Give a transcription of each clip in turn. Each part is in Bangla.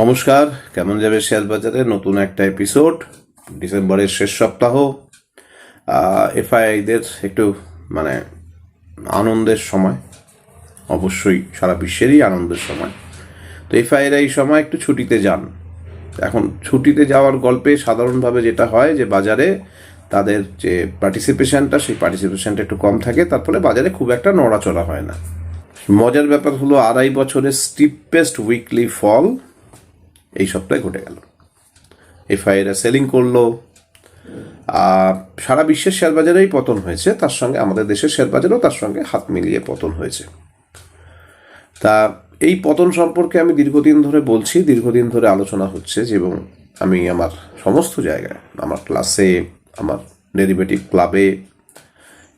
নমস্কার, কেমন যাবে শেয়ার বাজারে? নতুন একটা এপিসোড ডিসেম্বরের শেষ সপ্তাহ। এফআইআইদের একটু মানে আনন্দের সময়, অবশ্যই সারা বিশ্বেরই আনন্দের সময়। তো এফআইআর এই সময় একটু ছুটিতে যান। এখন ছুটিতে যাওয়ার গল্পে সাধারণভাবে যেটা হয় যে, বাজারে তাদের যে পার্টিসিপেশনটা সেই পার্টিসিপেশনটা একটু কম থাকে, তার ফলে বাজারে খুব একটা নড়াচড়া হয় না। মজার ব্যাপার হলো, আড়াই বছরের স্টিপেস্ট উইকলি ফল এই সপ্তাহে ঘটে গেল। এফআইআর সেলিং করল। সারা বিশ্বের শেয়ার বাজারেই পতন হয়েছে। তার সঙ্গে আমাদের দেশের শেয়ার বাজারেও তার সঙ্গে হাত মিলিয়ে পতন হয়েছে। তা, এই পতন সম্পর্কে আমি দীর্ঘদিন ধরে বলছি। দীর্ঘদিন ধরে আলোচনা হচ্ছে যে, এবং আমি আমার সমস্ত জায়গায়, আমার ক্লাসে আমার ডেরিভেটিভ ক্লাবে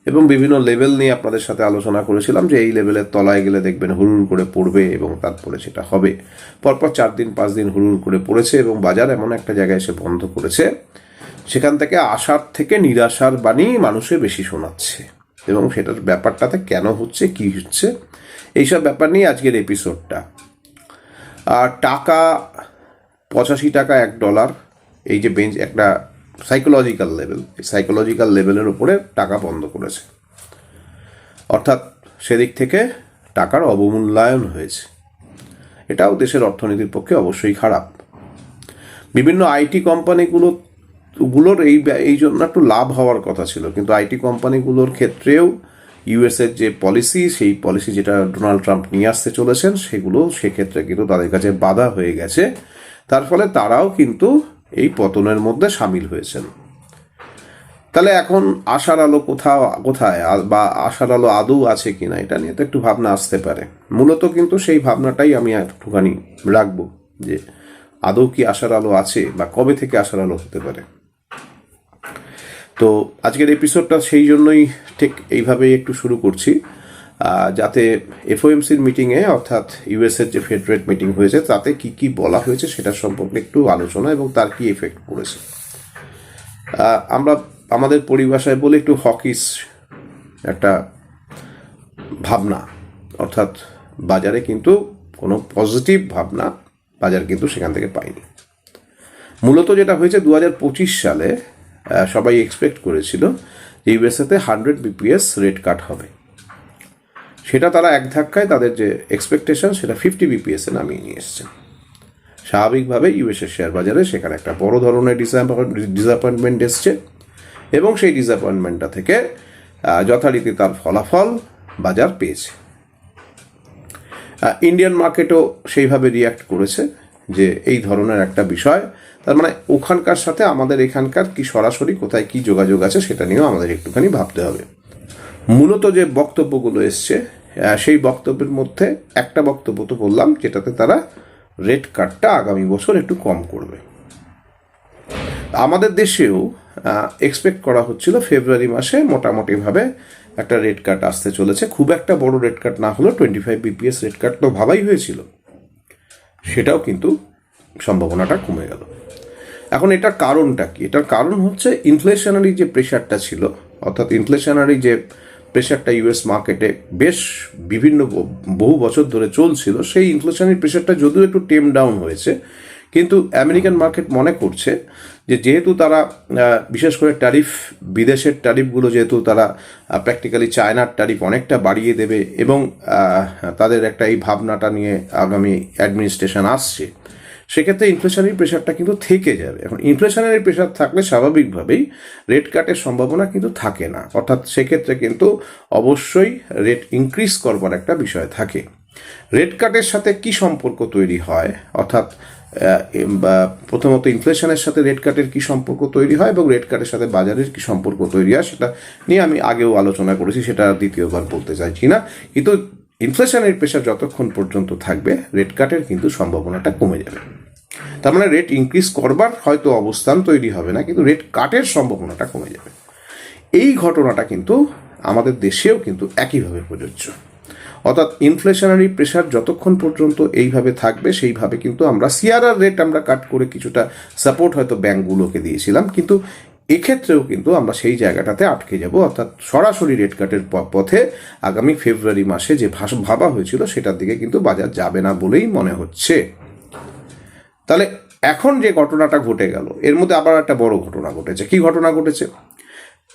এবং বিভিন্ন লেভেল নিয়ে আপনাদের সাথে আলোচনা করেছিলাম যে এই লেভেলের তলায় গেলে দেখবেন হুড়ুর করে পড়বে এবং তারপরে সেটা হবে। পরপর চার দিন, পাঁচ দিন হুড়ুর করে পড়েছে এবং বাজার এমন একটা জায়গায় এসে বন্ধ করেছে, সেখান থেকে আশার থেকে নিরাশার বাণী মানুষে বেশি শোনাচ্ছে। এবং সেটার ব্যাপারটাতে কেন হচ্ছে, কি হচ্ছে, এইসব ব্যাপার নিয়ে আজকের এপিসোডটা আর টাকা, পঁচাশি টাকা এক ডলার এই যে বেঞ্চ একটা সাইকোলজিক্যাল লেভেল এই সাইকোলজিক্যাল লেভেলের উপরে টাকা বন্ধ করেছে। অর্থাৎ সেদিক থেকে টাকার অবমূল্যায়ন হয়েছে। এটাও দেশের অর্থনীতির পক্ষে অবশ্যই খারাপ। বিভিন্ন আইটি কোম্পানিগুলো, গুলোর এই এই জন্য একটু লাভ হওয়ার কথা ছিল। কিন্তু আইটি কোম্পানিগুলোর ক্ষেত্রেও ইউএসের যে পলিসি, সেই পলিসি যেটা ডোনাল্ড ট্রাম্প নিয়ে আসতে চলেছেন, সেগুলো সেক্ষেত্রে কিন্তু তাদের কাছে বাধা হয়ে গেছে। তার ফলে তারাও কিন্তু এই পতনের মধ্যে সামিল হয়েছেন। তাহলে এখন আশার আলো কোথাও, কোথায়? বা আশার আলো আদৌ আছে কিনা? এটা নিয়ে তো একটু ভাবনা আসতে পারে। মূলত কিন্তু সেই ভাবনাটাই আমি একটুখানি রাখব যে আদৌ কি আশার আলো আছে বা কবে থেকে আশার আলো হতে পারে। তো আজকের এপিসোডটা সেই জন্যই ঠিক এইভাবেই একটু শুরু করছি। যাতে এফওএমসির মিটিংয়ে অর্থাৎ ইউএসের যে ফেডারেট মিটিং হয়েছে, তাতে কি কি বলা হয়েছে সেটা সম্পর্কে একটু আলোচনা এবং তার কি এফেক্ট পড়েছে। আমরা আমাদের পরিভাষায় বলে একটু হকিস একটা ভাবনা, অর্থাৎ বাজারে কিন্তু কোনো পজিটিভ ভাবনা বাজার কিন্তু সেখান থেকে পায়নি। মূলত যেটা হয়েছে দু হাজার পঁচিশ সালে সবাই এক্সপেক্ট করেছিল যে ইউএসএতে হান্ড্রেড বিপিএস রেট কাট হবে। সেটা তারা এক ধাক্কায় তাদের যে এক্সপেকটেশন সেটা ফিফটি বিপিএসে নামিয়ে নিয়ে এসছে। স্বাভাবিকভাবে ইউএসের শেয়ার বাজারে সেখানে একটা বড় ধরনের ডিসঅ্যাপয়েন্টমেন্ট এসছে এবং সেই ডিসঅ্যাপয়েন্টমেন্টটা থেকে যথারীতি তার ফলাফল বাজার পেয়েছে। ইন্ডিয়ান মার্কেটও সেইভাবে রিয়াক্ট করেছে যে এই ধরনের একটা বিষয়, তার মানে ওখানকার সাথে আমাদের এখানকার কি সরাসরি কোথায় কি যোগাযোগ আছে সেটা নিয়েও আমাদের একটুখানি ভাবতে হবে। মূলত যে বক্তব্যগুলো এসছে সেই বক্তব্যের মধ্যে একটা বক্তব্য তো বললাম, যেটাতে তারা রেট কাটটা আগামী বছর একটু কম করবে। আমাদের দেশেও এক্সপেক্ট করা হচ্ছিল ফেব্রুয়ারি মাসে মোটামুটিভাবে একটা রেড কাট আসতে চলেছে। খুব একটা বড় রেড কাট না হলেও twenty five BPS rate cut তো ভাবাই হয়েছিল। সেটাও কিন্তু সম্ভাবনাটা কমে গেল। এখন এটার কারণটা কি? এটার কারণ হচ্ছে ইনফ্লেশনারি যে প্রেশারটা ছিল, অর্থাৎ ইনফ্লেশনারি যে প্রেশারটা ইউএস মার্কেটে বেশ বিভিন্ন বহু বছর ধরে চলছিল, সেই ইনফ্লেশনের প্রেশারটা যদিও একটু টেম ডাউন হয়েছে, কিন্তু আমেরিকান মার্কেট মনে করছে যে যেহেতু তারা বিশেষ করে ট্যারিফ বিদেশের ট্যারিফগুলো যেহেতু তারা প্র্যাকটিক্যালি চায়নার ট্যারিফ অনেকটা বাড়িয়ে দেবে এবং তাদের একটা এই ভাবনাটা নিয়ে আগামী অ্যাডমিনিস্ট্রেশন আসছে সেক্ষেত্রে ইনফ্লেশনারি প্রেশারটা কিন্তু থেকে যাবে। এখন ইনফ্লেশনারি প্রেশার থাকলে স্বাভাবিকভাবেই রেট কাটের সম্ভাবনা কিন্তু থাকে না। অর্থাৎ সেক্ষেত্রে কিন্তু অবশ্যই রেট ইনক্রিজ করবার একটা বিষয় থাকে। রেট কাটের সাথে কি সম্পর্ক তৈরি হয়? অর্থাৎ প্রথমত ইনফ্লেশনের সাথে রেট কাটের কি সম্পর্ক তৈরি হয় এবং রেট কাটের সাথে বাজারের কি সম্পর্ক তৈরি হয় সেটা নিয়ে আমি আগেও আলোচনা করেছি, সেটা দ্বিতীয়বার বলতে চাইছি না। কিন্তু ইনফ্লেশনের প্রেশার যতক্ষণ পর্যন্ত থাকবে রেট কাটের কিন্তু সম্ভাবনাটা কমে যাবে। তার মানে রেট ইনক্রিজ করবার হয়তো অবস্থান তৈরি হবে না, কিন্তু রেট কাটের সম্ভাবনাটা কমে যাবে। এই ঘটনাটা কিন্তু আমাদের দেশেও কিন্তু একইভাবে প্রযোজ্য। অর্থাৎ ইনফ্লেশনারি প্রেশার যতক্ষণ পর্যন্ত এইভাবে থাকবে, সেইভাবে কিন্তু আমরা সিআরআর রেট আমরা কাট করে কিছুটা সাপোর্ট হয়তো ব্যাঙ্কগুলোকে দিয়েছিলাম, কিন্তু এক্ষেত্রেও কিন্তু আমরা সেই জায়গাটাতে আটকে যাব। অর্থাৎ সরাসরি রেট কাটের পথে আগামী ফেব্রুয়ারি মাসে যে ভাবা হয়েছিল সেটার দিকে কিন্তু বাজার যাবে না বলেই মনে হচ্ছে। তাহলে এখন যে ঘটনাটা ঘটে গেল, এর মধ্যে আবার একটা বড় ঘটনা ঘটেছে। কি ঘটনা ঘটেছে?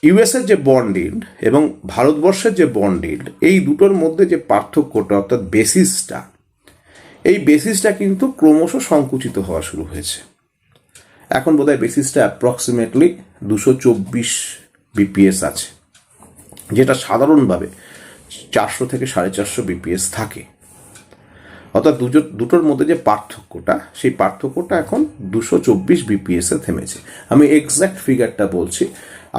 ইউএসের যে বন্ড ইল্ড এবং ভারতবর্ষের যে বন্ড ইল্ড এই দুটোর মধ্যে যে পার্থক্যটা, অর্থাৎ বেসিসটা এই বেসিসটা কিন্তু ক্রমশ সংকুচিত হওয়া শুরু হয়েছে। এখন বোধহয় বেসিসটা অ্যাপ্রক্সিমেটলি দুশো চব্বিশ বিপিএস আছে, যেটা সাধারণভাবে চারশো থেকে সাড়ে চারশো বিপিএস থাকে। অর্থাৎ দুটো দুটোর মধ্যে যে পার্থক্যটা, সেই পার্থক্যটা এখন দুশো চব্বিশ বিপিএসে থেমেছে। আমি এক্স্যাক্ট ফিগারটা বলছি,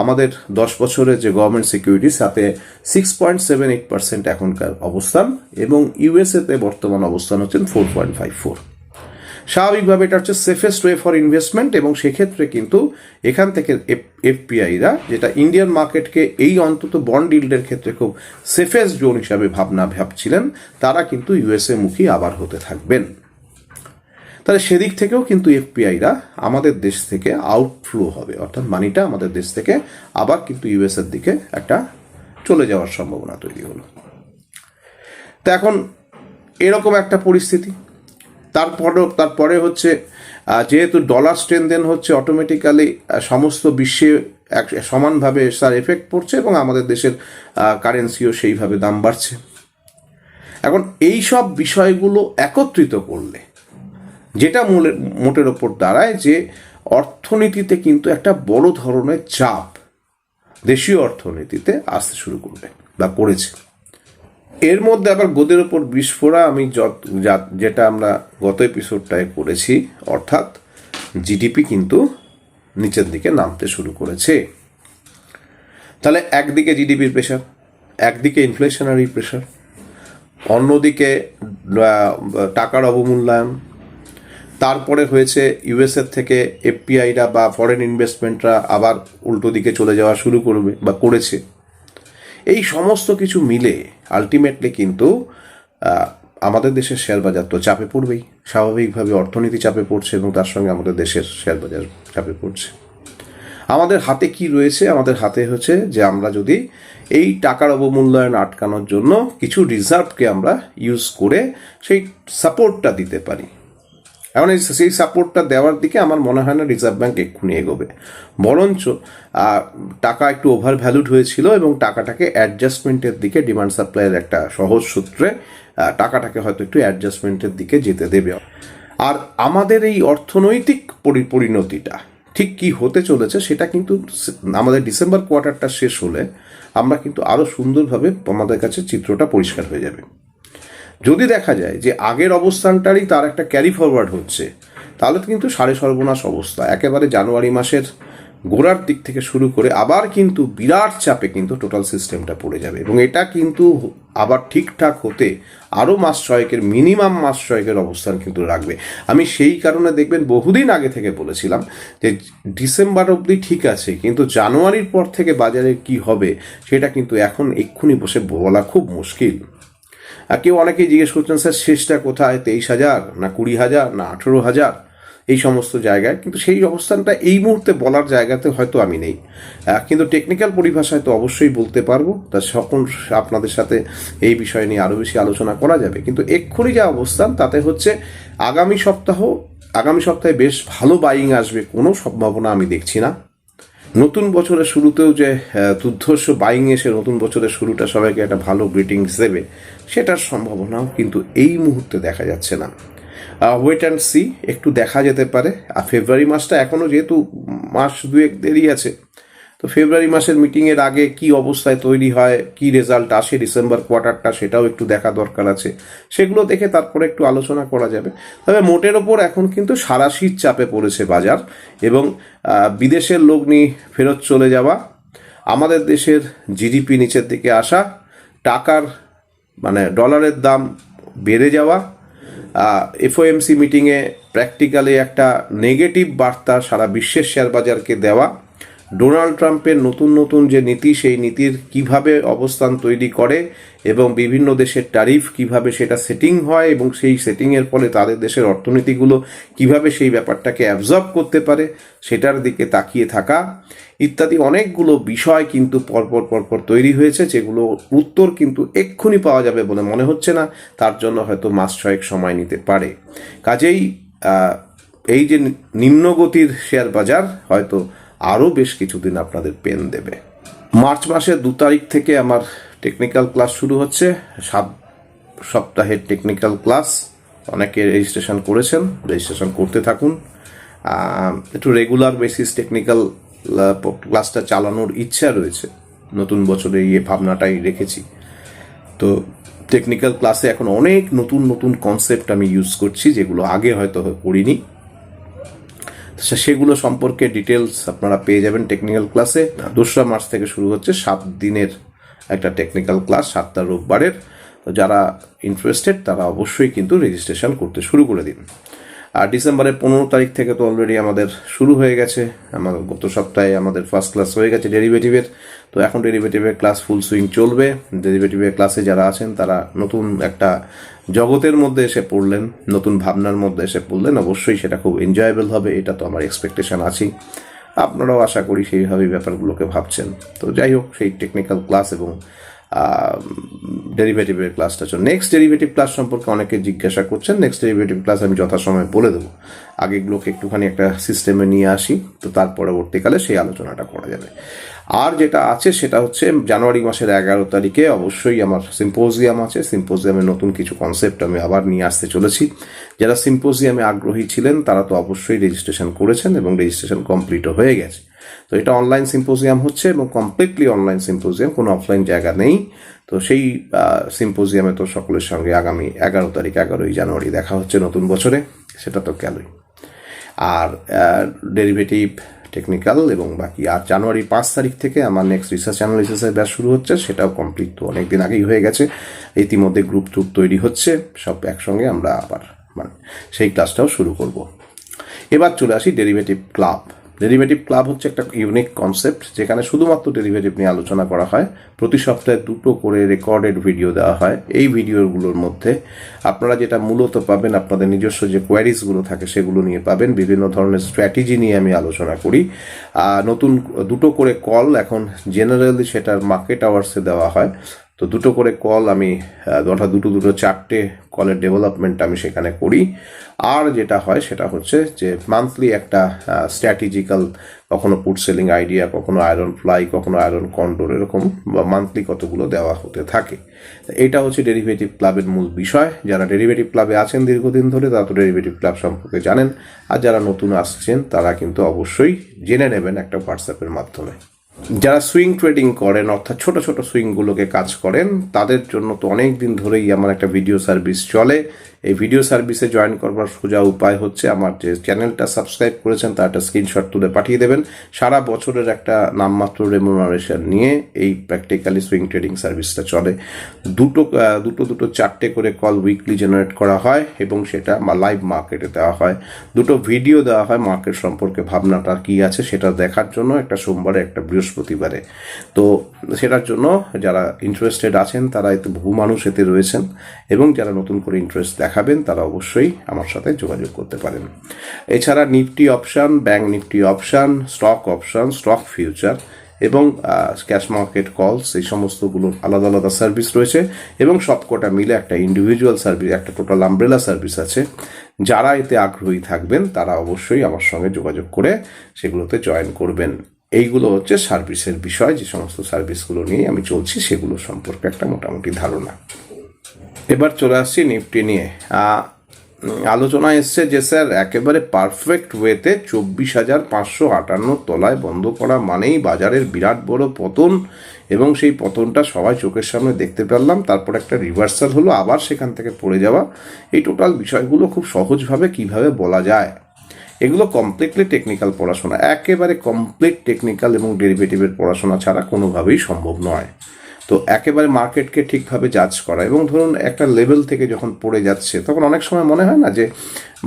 আমাদের দশ বছরের যে গভর্নমেন্ট সিকিউরিটি সাথে six point seven eight percent এখনকার অবস্থান এবং ইউএসএতে বর্তমান অবস্থান হচ্ছেন ফোর পয়েন্ট ফাইভ ফোর স্বাভাবিকভাবে এটা হচ্ছে সেফেস্ট ওয়ে ফর ইনভেস্টমেন্ট এবং সেক্ষেত্রে কিন্তু এখান থেকে এফপিআইরা যেটা ইন্ডিয়ান মার্কেটকে এই অন্তত বন্ড ইল্ডের ক্ষেত্রে খুব সেফেস্ট জোন হিসাবে ভাবনা ভাবছিলেন, তারা কিন্তু ইউএসএ মুখী আবার হতে থাকবেন। তাহলে সেদিক থেকেও কিন্তু এফপিআইরা আমাদের দেশ থেকে আউটফ্লো হবে, অর্থাৎ মানিটা আমাদের দেশ থেকে আবার কিন্তু ইউএসএর দিকে একটা চলে যাওয়ার সম্ভাবনা তৈরি হলো। তো এখন এরকম একটা পরিস্থিতি তারপরে তারপরে হচ্ছে যেহেতু ডলার স্ট্রেনদেন হচ্ছে অটোমেটিক্যালি সমস্ত বিশ্বে এক, সমানভাবে তার এফেক্ট পড়ছে এবং আমাদের দেশের কারেন্সিও সেইভাবে দাম বাড়ছে। এখন এই সব বিষয়গুলো একত্রিত করলে, যেটা মূলে, মোটের ওপর দাঁড়ায় যে অর্থনীতিতে কিন্তু একটা বড় ধরনের চাপ দেশীয় অর্থনীতিতে আসতে শুরু করবে বা করেছে এর মধ্যে আবার গোদের ওপর বিস্ফোরা আমি যেটা আমরা গত এপিসোডটায় করেছি, অর্থাৎ জিডিপি কিন্তু নিচের দিকে নামতে শুরু করেছে। তাহলে একদিকে জিডিপির প্রেশার একদিকে ইনফ্লেশনারি প্রেশার অন্যদিকে টাকার অবমূল্যায়ন, তারপরে হয়েছে ইউএসএর থেকে এফপিআইরা বা ফরেন ইনভেস্টমেন্টরা আবার উল্টো দিকে চলে যাওয়া শুরু করবে বা করেছে। এই সমস্ত কিছু মিলে আলটিমেটলি কিন্তু আমাদের দেশের শেয়ার বাজার তো চাপে পড়বেই। স্বাভাবিকভাবে অর্থনীতি চাপে পড়ছে এবং তার সঙ্গে আমাদের দেশের শেয়ার বাজার চাপে পড়ছে। আমাদের হাতে কি রয়েছে? আমাদের হাতে হচ্ছে যে আমরা যদি এই টাকার অবমূল্যায়ন আটকানোর জন্য কিছু রিজার্ভকে আমরা ইউজ করে সেই সাপোর্টটা দিতে পারি। এখন এই সেই সাপোর্টটা দেওয়ার দিকে আমার মনে হয় না রিজার্ভ ব্যাঙ্ক এক্ষুনি এগোবে। বরঞ্চ টাকা একটু ওভার ভ্যালুড হয়েছিল এবং টাকাটাকে অ্যাডজাস্টমেন্টের দিকে ডিমান্ড সাপ্লাইয়ের একটা সহজ সূত্রে টাকাটাকে হয়তো একটু অ্যাডজাস্টমেন্টের দিকে যেতে দেবে। আর আমাদের এই অর্থনৈতিক পরি- পরিণতিটা ঠিক কি হতে চলেছে সেটা কিন্তু আমাদের ডিসেম্বর কোয়ার্টারটা শেষ হলে আমরা কিন্তু আরও সুন্দরভাবে আমাদের কাছে চিত্রটা পরিষ্কার হয়ে যাবে। যদি দেখা যায় যে আগের অবস্থানটারই তার একটা ক্যারি ফরওয়ার্ড হচ্ছে, তাহলে তো কিন্তু সাড়ে সর্বনাশ অবস্থা। একেবারে জানুয়ারি মাসের গোড়ার দিক থেকে শুরু করে আবার কিন্তু বিরাট চাপে কিন্তু টোটাল সিস্টেমটা পড়ে যাবে। এবং এটা কিন্তু আবার ঠিকঠাক হতে আরও মাস ছয়েকের মিনিমাম মাস ছয়েকের অবস্থান কিন্তু রাখবে। আমি সেই কারণে দেখবেন বহুদিন আগে থেকে বলেছিলাম যে ডিসেম্বর অবধি ঠিক আছে, কিন্তু জানুয়ারির পর থেকে বাজারে কি হবে, সেটা কিন্তু এখন এক্ষুনি বসে বলা খুব মুশকিল। আর কেউ অনেকেই জিজ্ঞেস করছেন, স্যার, শেষটা কোথায়? তেইশ হাজার? না কুড়ি হাজার? না আঠেরো হাজার? এই সমস্ত জায়গায়। কিন্তু সেই অবস্থানটা এই মুহূর্তে বলার জায়গাতে হয়তো আমি নেই। কিন্তু টেকনিক্যাল পরিভাষায় তো অবশ্যই বলতে পারব। তা সকল আপনাদের সাথে এই বিষয় নিয়ে আরও বেশি আলোচনা করা যাবে। কিন্তু এক্ষুনি যা অবস্থান, তাতে হচ্ছে আগামী সপ্তাহ, আগামী সপ্তাহে বেশ ভালো বাইং আসবে, কোনো সম্ভাবনা আমি দেখছি না। নতুন বছরের শুরুতেও যে দুর্ধর্ষ বাইং এসে নতুন বছরের শুরুটা সবাইকে একটা ভালো গ্রিটিংস দেবে, সেটার সম্ভাবনাও কিন্তু এই মুহূর্তে দেখা যাচ্ছে না। ওয়েট অ্যান্ড সি একটু দেখা যেতে পারে। আর ফেব্রুয়ারি মাসটা এখনও যেহেতু মাস দুয়েক দেরি আছে তো ফেব্রুয়ারি মাসের মিটিংয়ের আগে কি অবস্থায় তৈরি হয়, কি রেজাল্ট আসে ডিসেম্বর কোয়ার্টারটা সেটাও একটু দেখা দরকার আছে। সেগুলো দেখে তারপরে একটু আলোচনা করা যাবে। তবে মোটের ওপর এখন কিন্তু সারাশির চাপে পড়েছে বাজার এবং বিদেশের লগ্নি ফেরত চলে যাওয়া, আমাদের দেশের জিডিপি নিচের দিকে আসা, টাকার মানে ডলারের দাম বেড়ে যাওয়া এফওএমসি মিটিংয়ে প্র্যাকটিক্যালি একটা নেগেটিভ বার্তা সারা বিশ্বের শেয়ার বাজারকে দেওয়া ডোনাল্ড ট্রাম্পের নতুন নতুন যে নীতি, সেই নীতির কীভাবে অবস্থান তৈরি করে এবং বিভিন্ন দেশের ট্যারিফ কীভাবে সেটা সেটিং হয় এবং সেই সেটিংয়ের ফলে তাদের দেশের অর্থনীতিগুলো কীভাবে সেই ব্যাপারটাকে অ্যাবজর্ব করতে পারে, সেটার দিকে তাকিয়ে থাকা ইত্যাদি অনেকগুলো বিষয় কিন্তু পরপর পরপর তৈরি হয়েছে, যেগুলো উত্তর কিন্তু এক্ষুনি পাওয়া যাবে বলে মনে হচ্ছে না। তার জন্য হয়তো মাস ছয়েক সময় নিতে পারে। কাজেই এই যে নিম্নগতির শেয়ার বাজার হয়তো আরও বেশ কিছুদিন আপনাদের পেন দেবে। মার্চ মাসের দু তারিখ থেকে আমার টেকনিক্যাল ক্লাস শুরু হচ্ছে। সাত সপ্তাহের টেকনিক্যাল ক্লাস অনেকে রেজিস্ট্রেশন করেছেন রেজিস্ট্রেশন করতে থাকুন। একটু রেগুলার বেসিস টেকনিক্যাল ক্লাসটা চালানোর ইচ্ছা রয়েছে। নতুন বছরে এই ভাবনাটাই রেখেছি। তো টেকনিক্যাল ক্লাসে এখন অনেক নতুন নতুন কনসেপ্ট আমি ইউজ করছি, যেগুলো আগে হয়তো করিনি। সেগুলো সম্পর্কে ডিটেলস আপনারা পেয়ে যাবেন টেকনিক্যাল ক্লাসে দোসরা মার্চ থেকে শুরু হচ্ছে সাত দিনের একটা টেকনিক্যাল ক্লাস সাতটা রোববারের। যারা ইন্টারেস্টেড তারা অবশ্যই কিন্তু রেজিস্ট্রেশন করতে শুরু করে দিন। আর ডিসেম্বরের পনেরো তারিখ থেকে তো অলরেডি আমাদের শুরু হয়ে গেছে। আমার গত সপ্তাহে আমাদের ফার্স্ট ক্লাস হয়ে গেছে ডেরিভেটিভের তো এখন ডেরিভেটিভের ক্লাস ফুল সুইং চলবে। ডেরিভেটিভের ক্লাসে যারা আছেন, তারা নতুন একটা জগতের মধ্যে এসে পড়লেন, নতুন ভাবনার মধ্যে এসে পড়লেন, অবশ্যই সেটা খুব এনজয়েবল হবে, এটা তো আমার এক্সপেকটেশন আছেই। আপনারাও আশা করি সেইভাবেই ব্যাপারগুলোকে ভাবছেন। তো যাই হোক, সেই টেকনিক্যাল ক্লাস এবং ডেরিভেটিভের ক্লাসটা চল নেক্সট ডেরিভেটিভ ক্লাস সম্পর্কে অনেকে জিজ্ঞাসা করছেন। নেক্সট ডেরিভেটিভ ক্লাস আমি যথাসময়ে বলে দেবো। আগেগুলোকে একটুখানি একটা সিস্টেমে নিয়ে আসি, তো তার পরবর্তীকালে সেই আলোচনাটা করা যাবে। আর যেটা আছে সেটা হচ্ছে জানুয়ারি মাসের এগারো তারিখে অবশ্যই আমার সিম্পোজিয়াম আছে। সিম্পোজিয়ামে নতুন কিছু কনসেপ্ট আমি আবার নিয়ে আসতে চলেছি। যারা সিম্পোজিয়ামে আগ্রহী ছিলেন, তারা তো অবশ্যই রেজিস্ট্রেশন করেছেন এবং রেজিস্ট্রেশন কমপ্লিটও হয়ে গেছে। তো এটা অনলাইন সিম্পোজিয়াম হচ্ছে এবং কমপ্লিটলি অনলাইন সিম্পোজিয়াম কোনো অফলাইন জায়গা নেই। তো সেই সিম্পোজিয়ামে তো সকলের সঙ্গে আগামী এগারো তারিখ, এগারোই জানুয়ারি দেখা হচ্ছে নতুন বছরে, সেটা তো গেলই। আর ডেরিভেটিভ টেকনিক্যাল এবং বাকি আর জানুয়ারি পাঁচ তারিখ থেকে আমার নেক্সট রিসার্চ অ্যানালিসিসের ব্যাস শুরু হচ্ছে, সেটাও কমপ্লিট তো অনেক দিন আগেই হয়ে গেছে। ইতিমধ্যে গ্রুপ ট্রুপ তৈরি হচ্ছে, সব একসঙ্গে আমরা আবার মানে সেই ক্লাসটাও শুরু করব। এবার চলে আসি ডেরিভেটিভ ক্লাব ডেরিভেটিভ ক্লাব হচ্ছে একটা ইউনিক কনসেপ্ট যেখানে শুধুমাত্র ডেরিভেটিভ নিয়ে আলোচনা করা হয়। প্রতি সপ্তাহে দুটো করে রেকর্ডেড ভিডিও দেওয়া হয়। এই ভিডিওগুলোর মধ্যে আপনারা যেটা মূলত পাবেন, আপনাদের নিজস্ব যে কোয়ারিজগুলো থাকে সেগুলো নিয়ে পাবেন। বিভিন্ন ধরনের স্ট্র্যাটেজি নিয়ে আমি আলোচনা করি। আর নতুন দুটো করে কল এখন জেনারেলি সেটার মার্কেট আওয়ার্সে দেওয়া হয়। তো দুটো করে কল আমি অর্থাৎ দুটো দুটো চারটে কলের ডেভেলপমেন্ট আমি সেখানে করি। আর যেটা হয় সেটা হচ্ছে যে মান্থলি একটা স্ট্র্যাটেজিক্যাল কখনো পুট সেলিং আইডিয়া কখনো আয়রন ফ্লাই কখনো আয়রন কন্ডোর এরকম বা মান্থলি কতগুলো দেওয়া হতে থাকে। এটা হচ্ছে ডেরিভেটিভ ক্লাবের মূল বিষয়। যারা ডেরিভেটিভ ক্লাবে আছেন দীর্ঘদিন ধরে, তারা তো ডেরিভেটিভ ক্লাব সম্পর্কে জানেন। আর যারা নতুন আসছেন, তারা কিন্তু অবশ্যই জেনে নেবেন একটা হোয়াটসঅ্যাপের মাধ্যমে। যারা সুইং ট্রেডিং করেন, অর্থাৎ ছোট ছোট সুইংগুলোকে কাজ করেন, তাদের জন্য তো অনেক দিন ধরেই আমার একটা ভিডিও সার্ভিস চলে। এই ভিডিও সার্ভিসে জয়েন করবার সোজা উপায় হচ্ছে আমার যে চ্যানেলটা সাবস্ক্রাইব করেছেন তার একটা স্ক্রিনশট তুলে পাঠিয়ে দেবেন। সারা বছরের একটা নামমাত্র রেমুনারেশন নিয়ে এই প্র্যাকটিক্যালি সুইং ট্রেডিং সার্ভিসটা চলে। দুটো দুটো দুটো, চারটে করে কল উইকলি জেনারেট করা হয় এবং সেটা লাইভ মার্কেটে দেওয়া হয়। দুটো ভিডিও দেওয়া হয় মার্কেট সম্পর্কে ভাবনাটা কি আছে সেটা দেখার জন্য একটা সোমবারে, একটা বৃহস্পতিবারে। তো সেটার জন্য যারা ইন্টারেস্টেড আছেন, তারা এতে বহু মানুষ এতে রয়েছেন এবং যারা নতুন করে ইন্টারেস্ট দেখাবেন, তারা অবশ্যই আমার সাথে যোগাযোগ করতে পারেন। এছাড়া Nifty option, bank Nifty option, stock option, stock future এবং ক্যাশ মার্কেট কলস, এই সমস্তগুলোর আলাদা আলাদা সার্ভিস রয়েছে এবং সবকটা মিলে একটা ইন্ডিভিজুয়াল সার্ভিস, একটা টোটাল আমব্রেলা সার্ভিস আছে। যারা এতে আগ্রহী থাকবেন, তারা অবশ্যই আমার সঙ্গে যোগাযোগ করে সেগুলোতে জয়েন করবেন। এইগুলো হচ্ছে সার্ভিসের বিষয়, যে সমস্ত সার্ভিসগুলো নিয়ে আমি চলছি, সেগুলো সম্পর্কে একটা মোটামুটি ধারণা। এবার চলে আসছি নিফটি নিয়ে। আলোচনা এসছে যে, স্যার, একেবারে পারফেক্ট ওয়েতে চব্বিশ হাজার পাঁচশো আটান্ন তলায় বন্ধ করা মানেই বাজারের বিরাট বড় পতন এবং সেই পতনটা সবাই চোখের সামনে দেখতে পেলাম। তারপর একটা রিভার্সাল হলো, আবার সেখান থেকে পড়ে যাওয়া। এই টোটাল বিষয়গুলো খুব সহজভাবে কীভাবে বলা যায়? এগুলো কমপ্লিটলি টেকনিক্যাল পড়াশোনা। একেবারে কমপ্লিট টেকনিক্যাল এবং ডেরিভেটিভের পড়াশোনা ছাড়া কোনোভাবেই সম্ভব নয়। তো একেবারে মার্কেটকে ঠিকভাবে জাজ করা। এবং ধরুন একটা লেভেল থেকে যখন পড়ে যাচ্ছে, তখন অনেক সময় মনে হয় না যে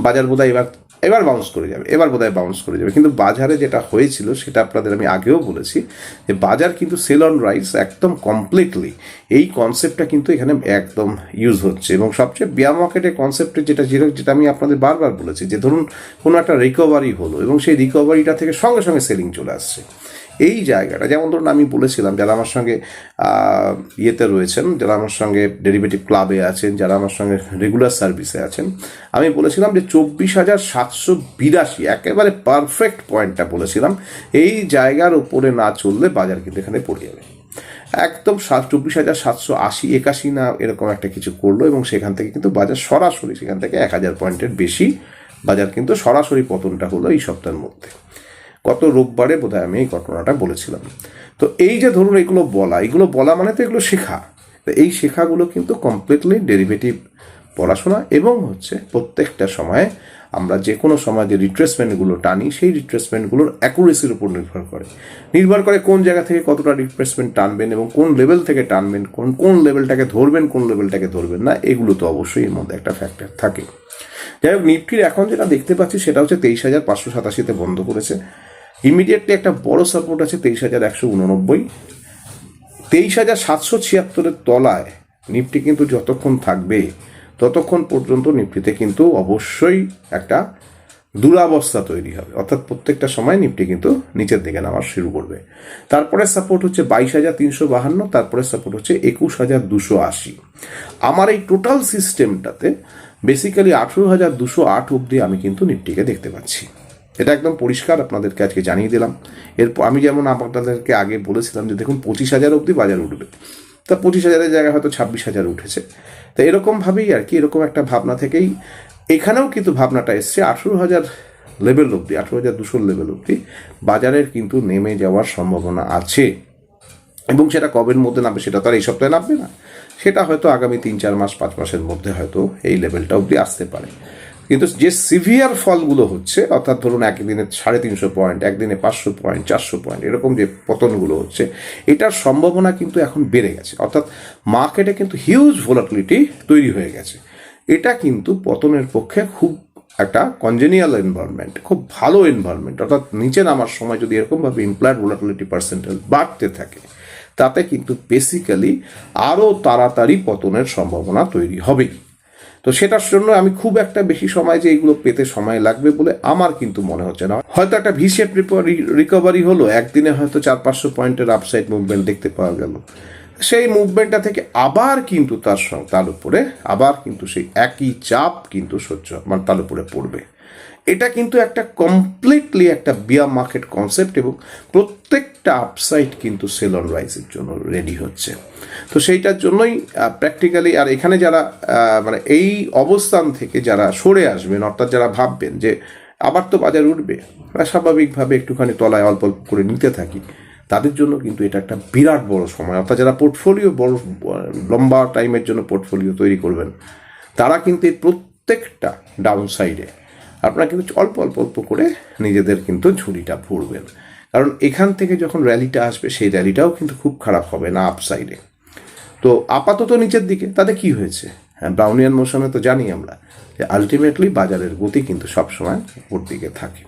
বাজার বোধহয় এবার এবার বাউন্স করে যাবে, এবার বোধহয় বাউন্স করে যাবে। কিন্তু বাজারে যেটা হয়েছিল, সেটা আপনাদের আমি আগেও বলেছি যে বাজার কিন্তু সেল অন রাইস একদম কমপ্লিটলি এই কনসেপ্টটা কিন্তু এখানে একদম ইউজ হচ্ছে। এবং সবচেয়ে বিয়া মার্কেটের কনসেপ্টে যেটা যেটা যেটা আমি আপনাদের বারবার বলেছি যে ধরুন কোনো একটা রিকভারি হলো এবং সেই রিকভারিটা থেকে সঙ্গে সঙ্গে সেলিং চলে আসছে। এই জায়গাটা, যেমন ধরুন আমি বলেছিলাম যারা আমার সঙ্গে ইয়েতে রয়েছেন, যারা আমার সঙ্গে ডেরিভেটিভ ক্লাবে আছেন, যারা আমার সঙ্গে রেগুলার সার্ভিসে আছেন, আমি বলেছিলাম যে চব্বিশ হাজার সাতশো বিরাশি, একেবারে পারফেক্ট পয়েন্টটা বলেছিলাম, এই জায়গার উপরে না চললে বাজার কিন্তু এখানে পড়ে যাবে। একদম সাত চব্বিশ হাজার সাতশো আশি, একাশি না এরকম একটা কিছু করল এবং সেখান থেকে কিন্তু বাজার সরাসরি, সেখান থেকে এক হাজার পয়েন্টের বেশি বাজার কিন্তু সরাসরি পতনটা হলো এই সপ্তাহের মধ্যে। গত রোববারে বোধহয় আমি এই ঘটনাটা বলেছিলাম। তো এই যে ধরুন এগুলো বলা এগুলো বলা মানে তো এগুলো শেখা। তো এই শেখাগুলো কিন্তু কমপ্লিটলি ডেরিভেটিভ পড়াশোনা এবং হচ্ছে প্রত্যেকটা সময়ে আমরা যে কোনো সময় যে রিট্রেসমেন্টগুলো টানি, সেই রিট্রেসমেন্টগুলোর অ্যাকুরেসির উপর নির্ভর করে। নির্ভর করে কোন জায়গা থেকে কতটা রিট্রেসমেন্ট টানবেন এবং কোন লেভেল থেকে টানবেন, কোন কোন লেভেলটাকে ধরবেন, কোন লেভেলটাকে ধরবেন না, এগুলো তো অবশ্যই এর মধ্যে একটা ফ্যাক্টর থাকে। যাই হোক নিফটির এখন যেটা দেখতে পাচ্ছি সেটা হচ্ছে তেইশ হাজার পাঁচশো সাতাশিতে বন্ধ করেছে। ইমিডিয়েটলি একটা বড় সাপোর্ট আছে তেইশ হাজার একশো উননব্বই। তেইশ হাজার সাতশো ছিয়াত্তরের তলায় নিফটি কিন্তু যতক্ষণ থাকবে, ততক্ষণ পর্যন্ত নিফটিতে কিন্তু অবশ্যই একটা দুরাবস্থা তৈরি হবে। অর্থাৎ প্রত্যেকটা সময় নিফটি কিন্তু নিচের দিকে নামার শুরু করবে। তারপরে সাপোর্ট হচ্ছে বাইশ হাজার তিনশো বাহান্ন, তারপরে সাপোর্ট হচ্ছে একুশ হাজার দুশো আশি। আমার এই টোটাল সিস্টেমটাতে বেসিক্যালি আঠেরো হাজার দুশো আট অবধি আমি কিন্তু নিফটিকে দেখতে পাচ্ছি। এটা একদম পরিষ্কার আপনাদেরকে আজকে জানিয়ে দিলাম। এরপর আমি যেমন আপনাদেরকে আগে বলেছিলাম যে দেখুন, পঁচিশ হাজার অবধি বাজার উঠবে। তা পঁচিশ হাজারের জায়গায় হয়তো ছাব্বিশ হাজার উঠেছে। তা এরকমভাবেই আর কি, এরকম একটা ভাবনা থেকেই এখানেও কিন্তু ভাবনাটা এসছে, আঠেরো হাজার লেভেল অবধি, আঠেরো হাজার দুশোর লেভেল অবধি বাজারের কিন্তু নেমে যাওয়ার সম্ভাবনা আছে। এবং সেটা কবের মধ্যে নামবে সেটা তো আর এই সপ্তাহে নামবে না। সেটা হয়তো আগামী তিন চার মাস, পাঁচ মাসের মধ্যে হয়তো এই লেভেলটা অবধি আসতে পারে। কিন্তু যে সিভিয়ার ফলগুলো হচ্ছে, অর্থাৎ ধরুন একদিনে সাড়ে তিনশো পয়েন্ট একদিনে পাঁচশো পয়েন্ট চারশো পয়েন্ট এরকম যে পতনগুলো হচ্ছে, এটার সম্ভাবনা কিন্তু এখন বেড়ে গেছে। অর্থাৎ মার্কেটে কিন্তু হিউজ ভোলাটিলিটি তৈরি হয়ে গেছে। এটা কিন্তু পতনের পক্ষে খুব একটা কনজেনিয়াল এনভায়রনমেন্ট খুব ভালো এনভায়রনমেন্ট অর্থাৎ নিচে নামার সময় যদি এরকমভাবে ইমপ্লয়েড ভোলাটিলিটি পার্সেন্টেজ বাড়তে থাকে, তাতে কিন্তু বেসিক্যালি আরও তাড়াতাড়ি পতনের সম্ভাবনা তৈরি হবেই। তো সেটার জন্য আমি খুব একটা বেশি সময় যে এইগুলো পেতে সময় লাগবে বলে আমার কিন্তু মনে হচ্ছে না। হয়তো একটা ভিসেপ রিকভারি হলো, একদিনে হয়তো চার পাঁচশো পয়েন্টের আপসাইড মুভমেন্ট দেখতে পাওয়া গেল। সেই মুভমেন্টটা থেকে আবার কিন্তু তার সঙ্গে তার উপরে, আবার কিন্তু সেই একই চাপ কিন্তু সহ্য মানে তার উপরে পড়বে। এটা কিন্তু একটা কমপ্লিটলি একটা বিয়া মার্কেট কনসেপ্ট এবং প্রত্যেকটা আপসাইড কিন্তু সেল অন রাইজের জন্য রেডি হচ্ছে। তো সেইটার জন্যই প্র্যাকটিক্যালি আর এখানে যারা মানে এই অবস্থান থেকে যারা সরে আসবেন, অর্থাৎ যারা ভাববেন যে আবার তো বাজার উঠবে স্বাভাবিকভাবে একটুখানি তলায় অল্প অল্প করে নিতে থাকি, তাদের জন্য কিন্তু এটা একটা বিরাট বড় সময়। অর্থাৎ যারা পোর্টফোলিও বড়, লম্বা টাইমের জন্য পোর্টফোলিও তৈরি করবেন, তারা কিন্তু এই প্রত্যেকটা ডাউন সাইডে আপনারা কিন্তু অল্প অল্প অল্প করে নিজেদের কিন্তু ঝুড়িটা ভরবেন। কারণ এখান থেকে যখন র্যালিটা আসবে, সেই র্যালিটাও কিন্তু খুব খারাপ হবে না আপ সাইডে তো আপাতত নিচের দিকে, তাতে কি হয়েছে? হ্যাঁ ব্রাউনিয়ান মোশনে তো জানি আমরা যে আলটিমেটলি বাজারের গতি কিন্তু সবসময় উপর দিকে থাকে।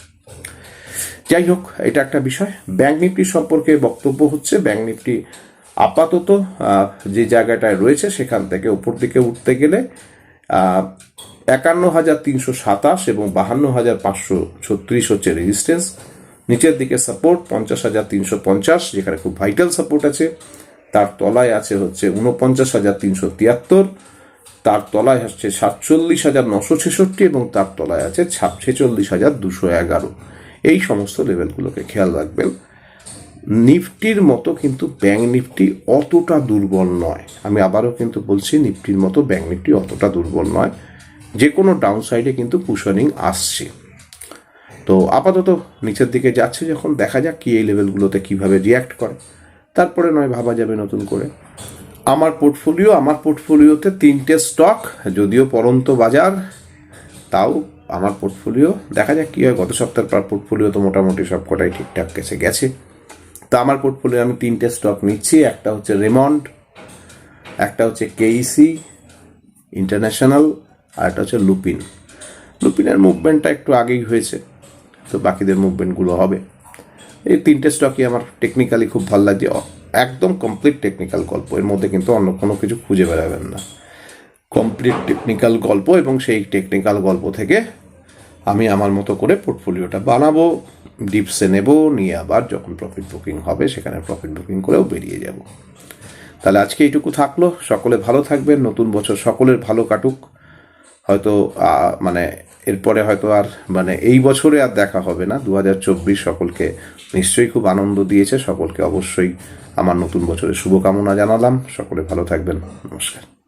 যাই হোক, এটা একটা বিষয়। ব্যাংক নিফটি সম্পর্কে বক্তব্য হচ্ছে ব্যাংক নিফটি আপাতত যে জায়গাটায় রয়েছে, সেখান থেকে উপর দিকে উঠতে গেলে একান্ন হাজার তিনশো সাতাশ এবং বাহান্ন হাজার পাঁচশো ছত্রিশ হচ্ছে রেজিস্ট্যান্স নিচের দিকে সাপোর্ট পঞ্চাশ হাজার তিনশো পঞ্চাশ, যেখানে খুব ভাইটাল সাপোর্ট আছে। তার তলায় আছে হচ্ছে উনপঞ্চাশ হাজার তিনশো তিয়াত্তর, তার তলায় হচ্ছে সাতচল্লিশ হাজার নশো ছেষট্টি এবং তার তলায় আছে ছেচল্লিশ হাজার দুশো এগারো। এই সমস্ত লেভেলগুলোকে খেয়াল রাখবেন। নিফটির মতো কিন্তু ব্যাংক নিফটি অতটা দুর্বল নয়। আমি আবারও কিন্তু বলছি, নিফটির মতো ব্যাংক নিফটি অতটা দুর্বল নয়। যে কোনো ডাউন সাইডে কিন্তু কুশনিং আসছে। তো আপাতত নিচের দিকে যাচ্ছে যখন, দেখা যাক কি এই লেভেলগুলোতে কীভাবে রিয়্যাক্ট করে। তারপরে নয়, ভাবা যাবে নতুন করে। আমার পোর্টফোলিও আমার পোর্টফোলিওতে তিনটে স্টক যদিও পরন্ত বাজার, তাও আমার পোর্টফোলিও দেখা যাক কী হয়, গত সপ্তাহের পর পোর্টফোলিও তো মোটামুটি সব কটাই ঠিকঠাক গেছে গেছে। তো আমার পোর্টফোলিও আমি তিনটে স্টক নিচ্ছি, একটা হচ্ছে রেমন্ড একটা হচ্ছে কেইসি ইন্টারন্যাশনাল আর একটা হচ্ছে লুপিন। লুপিনের মুভমেন্টটা একটু আগেই হয়েছে, তো বাকিদের মুভমেন্টগুলো হবে। এই তিনটে স্টকই আমার টেকনিক্যালি খুব ভালো লাগছে একদম কমপ্লিট টেকনিক্যাল গল্প, এর মধ্যে কিন্তু অন্য কোনো কিছু খুঁজে বেড়াবেন না। কমপ্লিট টেকনিক্যাল গল্প এবং সেই টেকনিক্যাল গল্প থেকে আমি আমার মতো করে পোর্টফোলিওটা বানাবো ডিপসে নেব, নিয়ে আবার যখন প্রফিট বুকিং হবে, সেখানে প্রফিট বুকিং করেও বেরিয়ে যাব। তাহলে আজকে এইটুকু থাকল। সকলে ভালো থাকবেন। নতুন বছর সকলের ভালো কাটুক। হয়তো মানে এরপরে হয়তো আর মানে এই বছরে আর দেখা হবে না। দু হাজার চব্বিশ সকলকে নিশ্চয়ই খুব আনন্দ দিয়েছে। সকলকে অবশ্যই আমার নতুন বছরের শুভকামনা জানালাম। সকলে ভালো থাকবেন। নমস্কার।